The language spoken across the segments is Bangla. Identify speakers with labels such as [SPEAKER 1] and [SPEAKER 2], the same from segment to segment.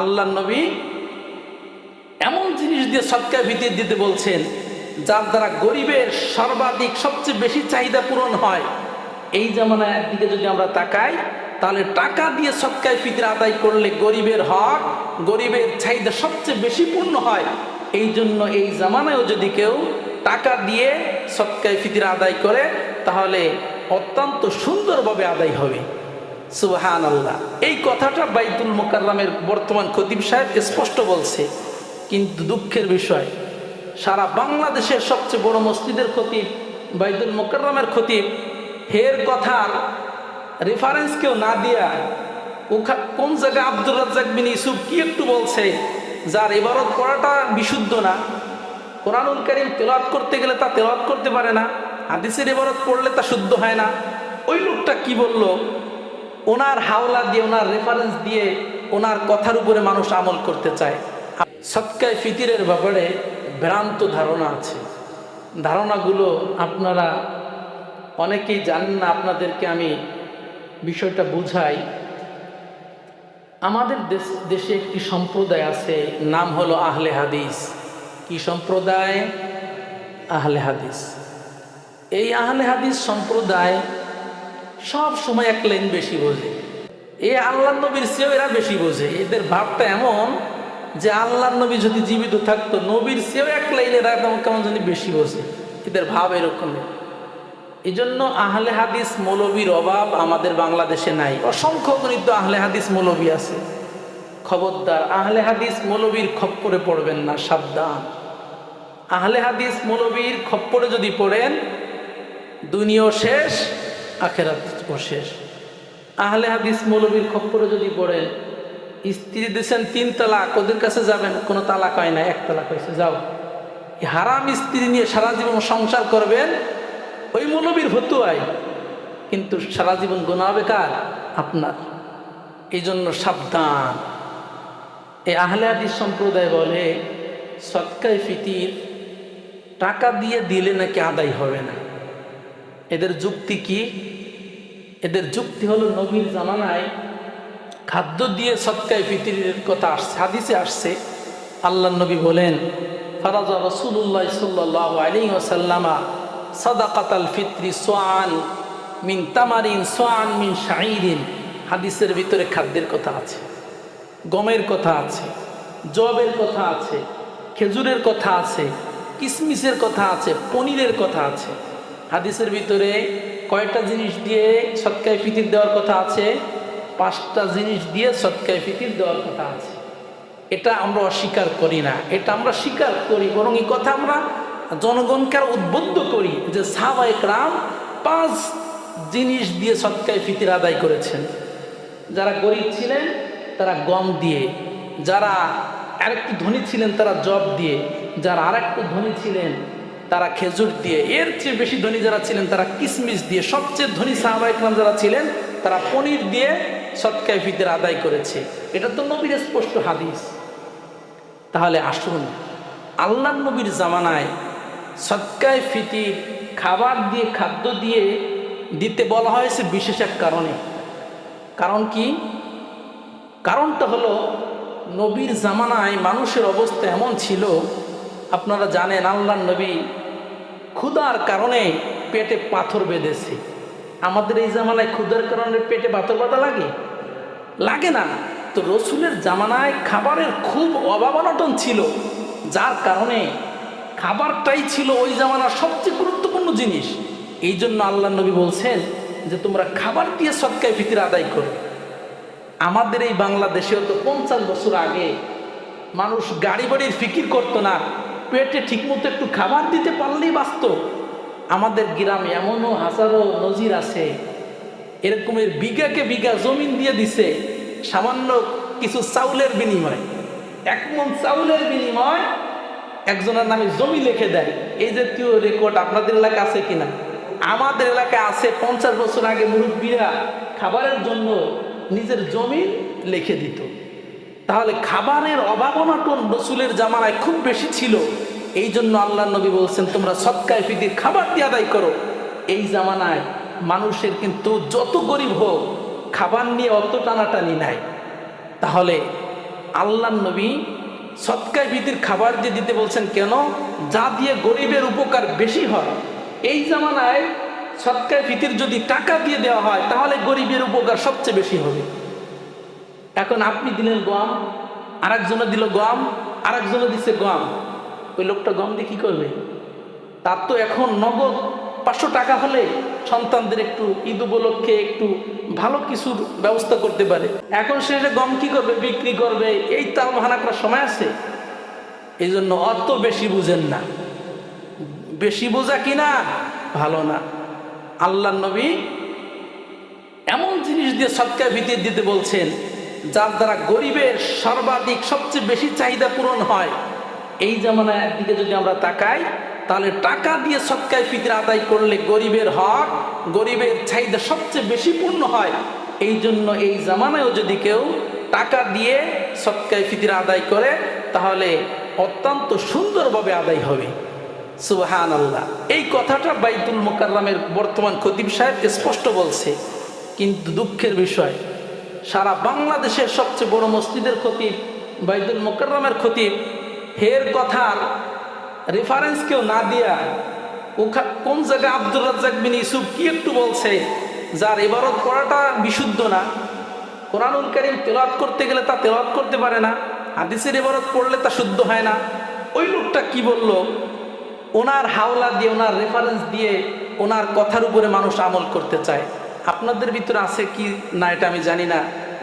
[SPEAKER 1] আল্লাহ নবী এমন জিনিস দিয়ে সৎকার ভিত্তি দিতে বলছেন, যার দ্বারা গরিবের সর্বাধিক সবচেয়ে বেশি চাহিদা পূরণ হয়। এই জামানার দিকে যদি আমরা তাকাই, তাহলে টাকা দিয়ে সৎকায় ফিতরা আদায় করলে গরিবের হক, গরিবের চাহিদা সবচেয়ে বেশি পূর্ণ হয়। এই জন্য এই জামানায়ও যদি কেউ টাকা দিয়ে সৎকায় ফিতরা আদায় করে, তাহলে অত্যন্ত সুন্দরভাবে আদায় হবে। সুবহান আল্লাহ এই কথাটা বাইতুল মোকাররামের বর্তমান খতিব সাহেব স্পষ্ট বলছে। কিন্তু দুঃখের বিষয়, সারা বাংলাদেশের সবচেয়ে বড় মসজিদের খতিব, বাইতুল মোকাররামের খতিব, হের কথার রেফারেন্স কেউ না দিয়া কোন জায়গায় আব্দুর রাজ্জাক বিন ইসুফ কি একটু বলছে, যার এবারত করাটা বিশুদ্ধ না। কোরআনুল করিম তেলাওয়াত করতে গেলে তা তেলাওয়াত করতে পারে না, হাদিসের এবারত পড়লে তা শুদ্ধ হয় না। ওই লোকটা কি বলল? ওনার হাওলা দিয়ে, ওনার রেফারেন্স দিয়ে ওনার কথার উপরে মানুষ আমল করতে চায়। সৎকায় ফিতিরের ব্যাপারে ভ্রান্ত ধারণা আছে। ধারণাগুলো আপনারা অনেকেই জানেন না, আপনাদেরকে আমি বিষয়টা বুঝাই। আমাদের দেশ, দেশে একটি সম্প্রদায় আছে, নাম হলো আহলে হাদিস। কি সম্প্রদায়? আহলে হাদিস। এই আহলে হাদিস সম্প্রদায় সব সময় এক লাইন বেশি বোঝে। এ আল্লাহ নবীর চেয়েও এরা বেশি বোঝে। এদের ভাবটা এমন যে আল্লাহ নবী যদি জীবিত থাকতো, নবীর চেয়েও এক লাইন এরা তেমন কেমন জানি বেশি বোঝে। এদের ভাব এরকমই এই জন্য আহলে হাদিস মৌলবীর অভাব আমাদের বাংলাদেশে নাই। অসংখ্য গণিত আহলে হাদিস মৌলবী আছে। খবরদার, আহলে হাদিস মৌলবীর খপ্পরে পড়বেন না, সাবধান। আহলে হাদিস মৌলবীর খপ্পরে যদি পড়েন, দুনিয়াও শেষ আখেরাতও শেষ। আহলে হাদিস মৌলবীর খপ্পরে যদি পড়েন স্ত্রী দিয়েছেন তিন তালাক, ওদের কাছে যাবেন, কোনো তালাক হয় না, এক তালাক হয়েছে, যাও। হারাম স্ত্রী নিয়ে সারা জীবন সংসার করবেন, ওই মৌলবীর হতুয়াই কিন্তু সারা জীবন গোনা বেকার আপনার। এই জন্য সাবধান। এই আহলে হাদিস সম্প্রদায় বলে, সৎকায় ফিতির টাকা দিয়ে দিলে নাকি আদায় হবে না। এদের যুক্তি কি? এদের যুক্তি হলো নবীর জামানায় খাদ্য দিয়ে সৎকায় ফিতিরের কথা আসছে, হাদিসে আসছে। আল্লাহ নবী বলেন, ফারাজা রসুল্লাহ সাল্লাহ আলী ওসাল্লামা সাদাকাতাল ফিত্রি সোয়ান মিন তামারিন সোয়ান মিন শাহিরিন হাদিসের ভিতরে খাদ্যের কথা আছে, গমের কথা আছে, জবের কথা আছে, খেজুরের কথা আছে, কিসমিসের কথা আছে, পনিরের কথা আছে। হাদিসের ভিতরে কয়টা জিনিস দিয়ে সৎকায় ফিতির দেওয়ার কথা আছে? পাঁচটা জিনিস দিয়ে সৎকায় ফিতির দেওয়ার কথা আছে। এটা আমরা অস্বীকার করি না। এটা আমরা স্বীকার করি, বরং এই কথা আমরা জনগণকে উদ্বুদ্ধ করি যে সাহবায়ক রাম পাঁচ জিনিস দিয়ে সৎকায় ফিতির আদায় করেছেন। যারা গরিব ছিলেন, তারা গম দিয়ে। যারা আরেকটু ধনী ছিলেন, তারা জব দিয়ে। যারা আরেকটু ধনী ছিলেন তারা খেজুর দিয়ে, এর চেয়ে বেশি ধনী যারা ছিলেন, তারা কিসমিস দিয়ে, সবচেয়ে ধনী সাহাবাইকরাম যারা ছিলেন, তারা পনির দিয়ে সৎকায় ফিতের আদায় করেছে। এটা তো নবীর স্পষ্ট হাদিস। তাহলে আসুন আল্লাহ নবীর জামানায় সৎকায় ফিতির, খাবার দিয়ে, খাদ্য দিয়ে দিতে বলা হয়েছে বিশেষ এক কারণে। কারণ কি? কারণটা হলো, নবীর জামানায় মানুষের অবস্থা এমন ছিল, আপনারা জানেন আল্লাহ নবী ক্ষুধার কারণে পেটে পাথর বেঁধেছে। আমাদের এই জামানায় ক্ষুধার কারণে পেটে পাথর বাঁধা লাগে? লাগে না। তো রসুলের জামানায় খাবারের খুব অভাবানটন ছিল। যার কারণে খাবারটাই ছিল ওই জামানার সবচেয়ে গুরুত্বপূর্ণ জিনিস। এই জন্য আল্লাহ নবী বলছেন যে, তোমরা খাবার দিয়ে সৎকায় ফিতির আদায় করো। আমাদের এই বাংলাদেশেও তো পঞ্চাশ বছর আগে মানুষ গাড়ি বাড়ির ফিকির করতো না। পেটে ঠিকমতো একটু খাবার দিতে পারলেই বাঁচত। আমাদের গ্রামে এমনও হাজারো নজির আছে। এরকমের বিঘাকে বিঘা জমিন দিয়ে দিছে সামান্য কিছু চাউলের বিনিময়। এক মন চাউলের বিনিময় একজনের নামে জমি লিখে দেয়। এই জাতীয় রেকর্ড আপনাদের এলাকা আছে কিনা? আমাদের এলাকায় আছে পঞ্চাশ বছর আগে মুরব্বীরা খাবারের জন্য নিজের জমি লিখে দিত। তাহলে খাবারের অভাবনাটন রসুলের জামানায় খুব বেশি ছিল? এই জন্য আল্লাহ নবী বলছেন, তোমরা সৎকায় ফিদির খাবার দিয়ে আদায় করো। এই জামানায় মানুষের কিন্তু যত গরিব হোক, খাবার নিয়ে অত টানাটানি নাই। তাহলে আল্লাহ নবী সৎকায় ভীতির খাবার দিয়ে দিতে বলছেন কেন? যা দিয়ে গরিবের উপকার বেশি হয়। এই জামানায় সৎকায় ভীতির যদি টাকা দিয়ে দেওয়া হয়, তাহলে গরিবের উপকার সবচেয়ে বেশি হবে। এখন আপনি দিলেন গম, আরেকজনে দিল গম, আরেকজনে দিচ্ছে গম। ওই লোকটা গম দিয়ে কি করবে? তার তো এখন নগদ পাঁচশো টাকা হলে সন্তানদের একটু ঈদ উপলক্ষে একটু ভালো কিছুর ব্যবস্থা করতে পারে। এখন সে গম কি করবে, বিক্রি করবে, এই তাল বাহানা করার সময় আছে। এই জন্য অত বেশি বুঝেন না। বেশি বোঝা কিনা ভালো না। আল্লাহ নবী এমন জিনিস দিয়ে সৎকার ভিত্তি দিতে বলছেন যার দ্বারা গরিবের সর্বাধিক সবচেয়ে বেশি চাহিদা পূরণ হয়। এই জামানার একদিকে যদি আমরা তাকাই, তাহলে টাকা দিয়ে সৎকায় ফিতির আদায় করলে গরিবের হক, গরিবের চাহিদা সবচেয়ে বেশি পূর্ণ হয়। এই জন্য এই জামানায়ও যদি কেউ টাকা দিয়ে সৎকায় ফিতির আদায় করে, তাহলে অত্যন্ত সুন্দরভাবে আদায় হবে। সুবহান আল্লাহ এই কথাটা বাইতুল মোকাল্লামের বর্তমান খতিব সাহেব স্পষ্ট বলছে। কিন্তু দুঃখের বিষয় সারা বাংলাদেশের সবচেয়ে বড় মসজিদের খতিব, বাইতুল মোকাররামের খতিব। হের কথার রেফারেন্স কেউ না দিয়া কোন জায়গায় আব্দুর রাজ্জাক বিন ইসুফ কি একটু বলছে, যার এবারত পড়াটা বিশুদ্ধ না। কোরআনুল করিম তেলাওয়াত করতে গেলে তা তেলাওয়াত করতে পারে না, হাদিসের এবারত পড়লে তা শুদ্ধ হয় না। ওই লোকটা কি বলল? ওনার হাওলা দিয়ে, ওনার রেফারেন্স দিয়ে ওনার কথার উপরে মানুষ আমল করতে চায়। আপনাদের ভিতরে আছে কি না এটা আমি জানি না।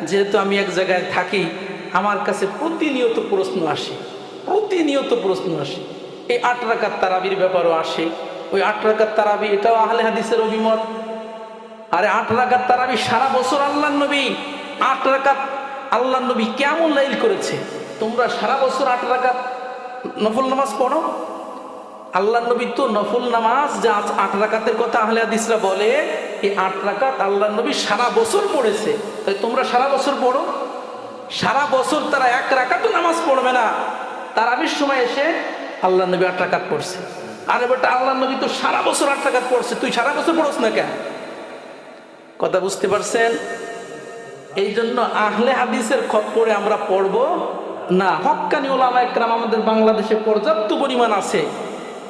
[SPEAKER 1] যেহেতু আমি এক জায়গায় থাকি, আমার কাছে প্রতিনিয়ত প্রশ্ন আসে। প্রতিনিয়ত প্রশ্ন আসে। এই আট রাকাত তারাবির ব্যাপারও আসে। ওই আট রাকাত তারাবি, এটাও আহলে হাদিসের অভিমত। আরে আট রাকাত তারাবি সারা বছর আল্লাহ নবী, আট রাকাত আল্লাহ নবী কেমন লাইল করেছে? তোমরা সারা বছর আট রাকাত নফল নামাজ পড়ো? আল্লাহ নবী তো নফল নামাজ, যে আট রাকাতের কথা আহলে হাদিসরা বলে, এই আট রাকাত আল্লাহ নবী সারা বছর পড়েছে। তাই তোমরা সারা বছর পড়ো? সারা বছর তারা এক রাকাতও নামাজ পড়বে না। তারাবির সময় এসে আল্লাহ নবী আট রাকাত পড়ছে। আরে বেটা আল্লাহ নবী তো সারা বছর আট রাকাত পড়ছে। তুই সারা বছর পড়স না কেন? কথা বুঝতে পারছেন? এই জন্য আহলে হাদিসের খত পড়ে আমরা পড়ব? না, হক্কানি ওলামা একরাম আমাদের বাংলাদেশে পর্যাপ্ত পরিমাণ আছে।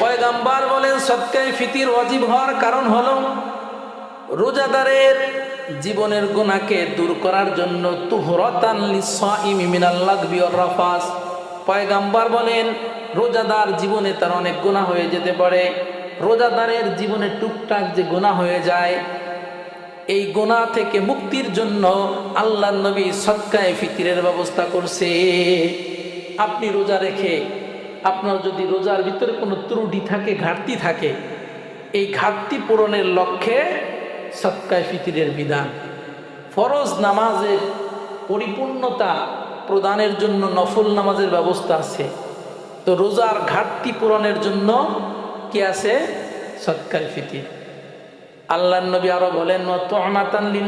[SPEAKER 1] পয়গাম্বার বলেন সৎকায় ফিতির অজীব হওয়ার কারণ হল রোজাদারের জীবনের গুণাকে দূর করার জন্য তুহরতান রাফাস। পয়গাম্বার বলেন, রোজাদার জীবনে তার অনেক গুনাহ হয়ে যেতে পারে। রোজাদারের জীবনে টুকটাক যে গুনাহ হয়ে যায়, এই গোনা থেকে মুক্তির জন্য আল্লাহ নবী সৎকায় ফিতিরের ব্যবস্থা করছে। আপনি রোজা রেখে আপনার যদি রোজার ভিতরে কোনো ত্রুটি থাকে, ঘাটতি থাকে, এই ঘাটতি পূরণের লক্ষ্যে সৎকায় ফিতিরের বিধান। ফরজ নামাজের পরিপূর্ণতা প্রদানের জন্য নফল নামাজের ব্যবস্থা আছে। তো রোজার ঘাটতি পূরণের জন্য কি আছে? সৎকায় ফিতির। আল্লাহ নবী আরও বলেন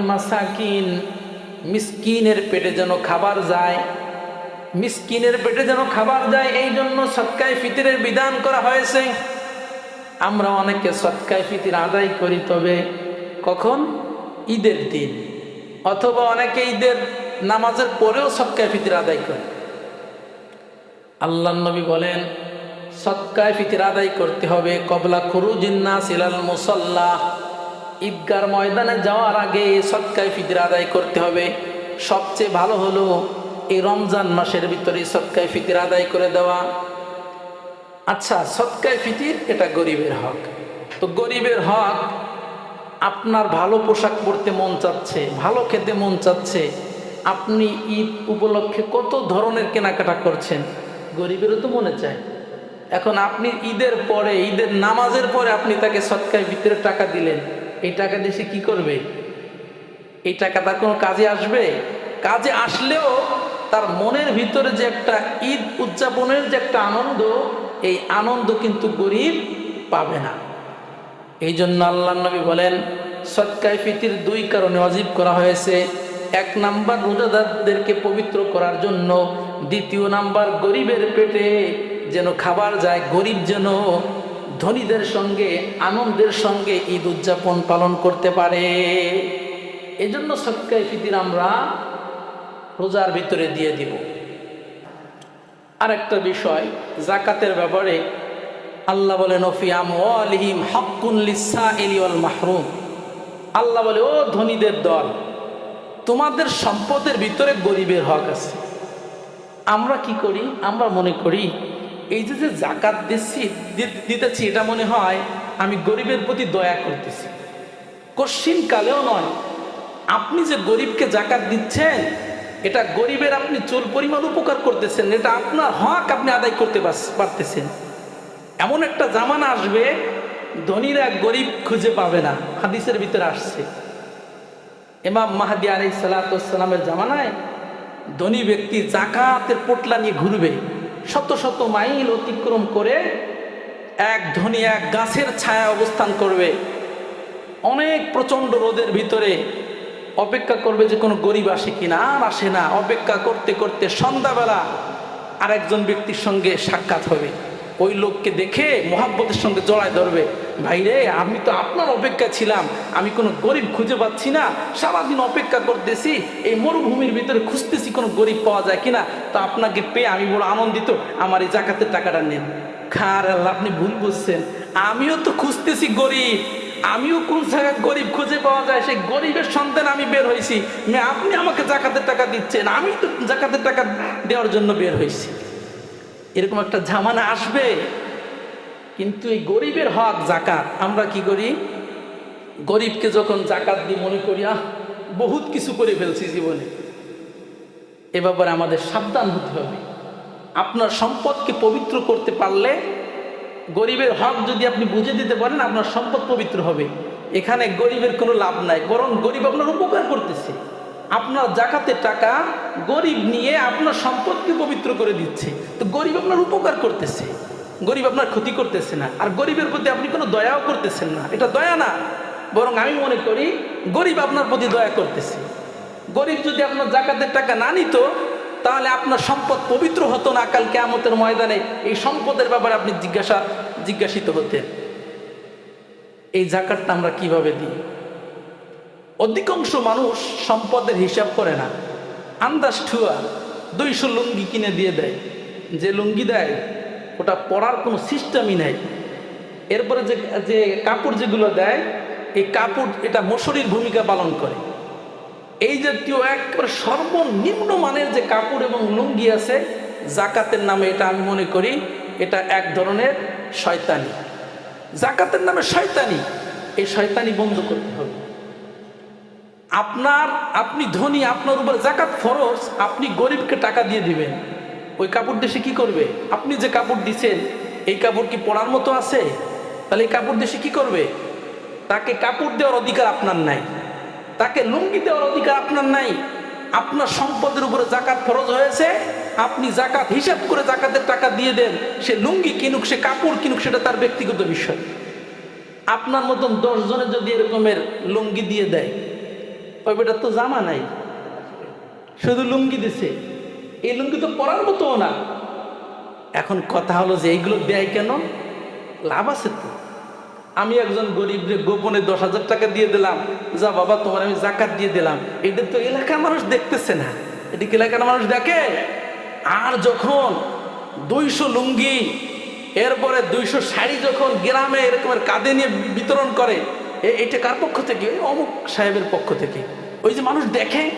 [SPEAKER 1] মাসাকিন মিসকিনের পেটে যেন খাবার যায় মিসকিনের পেটে যেন খাবার দেয় এই জন্য সৎকায় ফিতিরের বিধান করা হয়েছে। আমরা অনেকে সৎকায় ফিতির আদায় করি, তবে কখন? ঈদের দিন। অথবা অনেকে ঈদের নামাজের পরেও সৎকায় ফিতির আদায় করে। আল্লাহ নবী বলেন, সৎকায় ফিতির আদায় করতে হবে, কবলা খুরুজিন্না সিলাল মুসল্লা। ঈদগার ময়দানে যাওয়ার আগে সৎকায় ফিতির আদায় করতে হবে। সবচেয়ে ভালো হলো এই রমজান মাসের ভিতরে সৎকায় ফিতির আদায় করে দেওয়া। আচ্ছা সৎকায় ফিতির এটা গরিবের হক। তো গরিবের হক, আপনার ভালো পোশাক পরতে মন চাচ্ছে, ভালো খেতে মন চাচ্ছে, আপনি ঈদ উপলক্ষে কত ধরনের কেনাকাটা করছেন? গরিবেরও তো মনে চায়। এখন আপনি ঈদের পরে, ঈদের নামাজের পরে আপনি তাকে সৎকায় ভিতরে টাকা দিলেন। এই টাকা দিয়ে সে কি করবে? এই টাকা তার কোনো কাজে আসবে? কাজে আসলেও তার মনের ভিতরে যে একটা ঈদ উদযাপনের যে একটা আনন্দ, এই আনন্দ কিন্তু গরিব পাবে না। এই জন্য আল্লাহ নবী বলেন, সৎকায় ফিতির দুই কারণে অজীব করা হয়েছে। এক নাম্বার, রোজাদারদেরকে পবিত্র করার জন্য। দ্বিতীয় নাম্বার, গরিবের পেটে যেন খাবার যায়, গরিব যেন ধনীদের সঙ্গে, আনন্দের সঙ্গে ঈদ উদযাপন পালন করতে পারে। এজন্য জন্য সৎকায় ফিতির আমরা রোজার ভিতরে দিয়ে দিব। আরেকটা বিষয়, জাকাতের ব্যাপারে আল্লাহ বলেন ওফিয়াম ওয়ালিহিম হকুন লিসা মাহরুম। আল্লাহ বলে, ও ধনীদের দল, তোমাদের সম্পদের ভিতরে গরিবের হক আছে। আমরা কি করি? আমরা মনে করি, এই যে যে জাকাত দিচ্ছি দিতেছি, এটা মনে হয় আমি গরিবের প্রতি দয়া করতেছি। কশ্চিন কালেও নয়, আপনি যে গরিবকে জাকাত দিচ্ছেন এটা গরিবের আপনি চুল পরিমাণ উপকার করতেছেন, এটা আপনার হক আপনি আদায় করতে পারতেছেন। এমন একটা জামানা আসবে, ধনীরা গরিব খুঁজে পাবে না, হাদিসের ভিতরে আসছে। এমাম মাহাদি আলাই সালাতামের জামানায় ধনী ব্যক্তি জাকাতের পোটলা নিয়ে ঘুরবে, শত শত মাইল অতিক্রম করে এক ধনী এক গাছের ছায়া অবস্থান করবে। অনেক প্রচণ্ড রোদের ভিতরে অপেক্ষা করবে যে কোনো গরিব আসে কিনা আর আসে না। অপেক্ষা করতে করতে সন্ধ্যাবেলা আরেকজন ব্যক্তির সঙ্গে সাক্ষাৎ হবে। ওই লোককে দেখে মোহাব্বতের সঙ্গে জড়ায় ধরবে। ভাইরে আমি তো আপনার অপেক্ষা ছিলাম। আমি কোনো গরিব খুঁজে পাচ্ছি না। সারাদিন অপেক্ষা করতেছি। এই মরুভূমির ভিতরে খুঁজতেছি কোনো গরিব পাওয়া যায় কিনা তো আপনাকে পেয়ে আমি বড় আনন্দিত। আমার এই জাকাতের টাকাটা নেন। খার আল্লাহ, আপনি ভুল বুঝছেন। আমিও তো খুঁজতেছি গরিব। আমিও কোন জায়গায় গরিব খুঁজে পাওয়া যায়? সেই গরিবের সন্তান আমি বের হয়েছি। আপনি আমাকে জাকাতের টাকা দিচ্ছেন। আমি তো জাকাতের টাকা দেওয়ার জন্য বের হয়েছি। এরকম একটা ঝামানা আসবে। কিন্তু এই গরিবের হক জাকাত, আমরা কি করি? গরিবকে যখন জাকাত দিই, মনে করি, আহ, বহুত কিছু করে ফেলছি জীবনে। এ ব্যাপারে আমাদের সাবধান হতে হবে। আপনার সম্পদকে পবিত্র করতে পারলে গরিবের হক যদি আপনি বুঝে দিতে পারেন, আপনার সম্পদ পবিত্র হবে। এখানে গরিবের কোনো লাভ নাই, বরং গরিব আপনার উপকার করতেছে। আপনার জাকাতের টাকা গরিব নিয়ে আপনার সম্পদকে পবিত্র করে দিচ্ছে। তো গরিব আপনার উপকার করতেছে, গরিব আপনার ক্ষতি করতেছে না। আর গরিবের প্রতি আপনি কোনো দয়াও করতেছেন না। এটা দয়া না, বরং আমি মনে করি গরিব আপনার প্রতি দয়া করতেছে। গরিব যদি আপনার জাকাতের টাকা না নিত তাহলে আপনার সম্পদ পবিত্র হতো না কাল কেয়ামতের ময়দানে? এই সম্পদের ব্যাপারে আপনি জিজ্ঞাসা, জিজ্ঞাসিত হতেন। এই জাকাতটা আমরা কীভাবে দিই? অধিকাংশ মানুষ সম্পদের হিসাব করে না। আন্দাজ ঠুয়া দুইশো লুঙ্গি কিনে দিয়ে দেয়। যে লুঙ্গি দেয়, ওটা পরার কোনো সিস্টেমই নাই। এরপরে যে যে কাপড় যেগুলো দেয়, এই কাপড়, এটা মশুরির ভূমিকা পালন করে। এই জাতীয় একবারে সর্বনিম্ন মানের যে কাপড় এবং লুঙ্গি আছে, জাকাতের নামে এটা আমি মনে করি, এটা এক ধরনের শয়তানি। জাকাতের নামে শয়তানি, এই শয়তানি বন্ধ করতে হবে। আপনার, আপনি ধনী, আপনার উপর জাকাত ফরজ, আপনি গরিবকে টাকা দিয়ে দিবেন। ওই কাপড় দেশে কি করবে? আপনি যে কাপড় দিচ্ছেন এই কাপড় কি পরার মতো আছে? তাহলে এই কাপড় দেশে কি করবে? তাকে কাপড় দেওয়ার অধিকার আপনার নাই। তাকে লুঙ্গি দেওয়ার অধিকার আপনার নাই। আপনার সম্পদের উপরে জাকাত ফরজ হয়েছে, আপনি জাকাত হিসাব করে জাকাতের টাকা দিয়ে দেন, সে লুঙ্গি কিনুক, সে কাপড় কিনুক, সেটা তার ব্যক্তিগত বিষয়। আপনার মতন দশ জনের যদি এরকমের লুঙ্গি দিয়ে দেয় ওই বেটার তো জামা নাই? শুধু লুঙ্গি দিছে। এই লুঙ্গি তো পরার মতো না। এখন কথা হলো যে, এইগুলো দেয় কেন? লাভ আছে তো। আমি একজন গরিব গোপনে দশ হাজার টাকা দিয়ে দিলাম। যা বাবা, তোমার আমি জাকাত দিয়ে দিলাম। এটা তো এলাকার মানুষ দেখতেছে না। এটা কি এলাকার মানুষ দেখে? আর যখন দুইশো লুঙ্গি, এরপরে দুইশো শাড়ি যখন গ্রামে এরকমের কাঁধে নিয়ে বিতরণ করে এটা কার পক্ষ থেকে? অমুক সাহেবের পক্ষ থেকে। ওই যে মানুষ দেখে,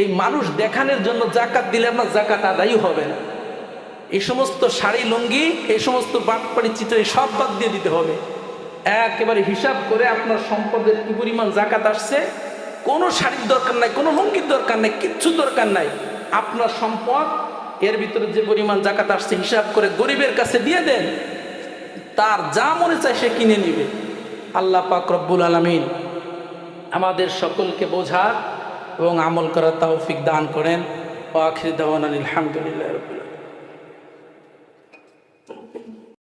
[SPEAKER 1] এই মানুষ দেখানোর জন্য জাকাত দিলে আপনার জাকাত আদায়ই হবে না। এই সমস্ত শাড়ি, লুঙ্গি, এই সমস্ত বাটপাড়ি চিত্র সব বাদ দিয়ে দিতে হবে। একেবারে হিসাব করে আপনার সম্পদের কি পরিমাণ জাকাত আসছে? কোনো শাড়ির দরকার নাই, কোনো লুঙ্গির দরকার নাই, কিচ্ছু দরকার নাই। আপনার সম্পদ, এর ভিতরে যে পরিমাণ জাকাত আসছে, হিসাব করে গরিবের কাছে দিয়ে দেন। তার যা মনে চায় সে কিনে নিবে। আল্লাহ পাক রব্বুল আলমিন আমাদের সকলকে বোঝার এবং আমল করার তৌফিক দান করেন। ওয়াখির দাওয়ান আলহামদুলিল্লাহ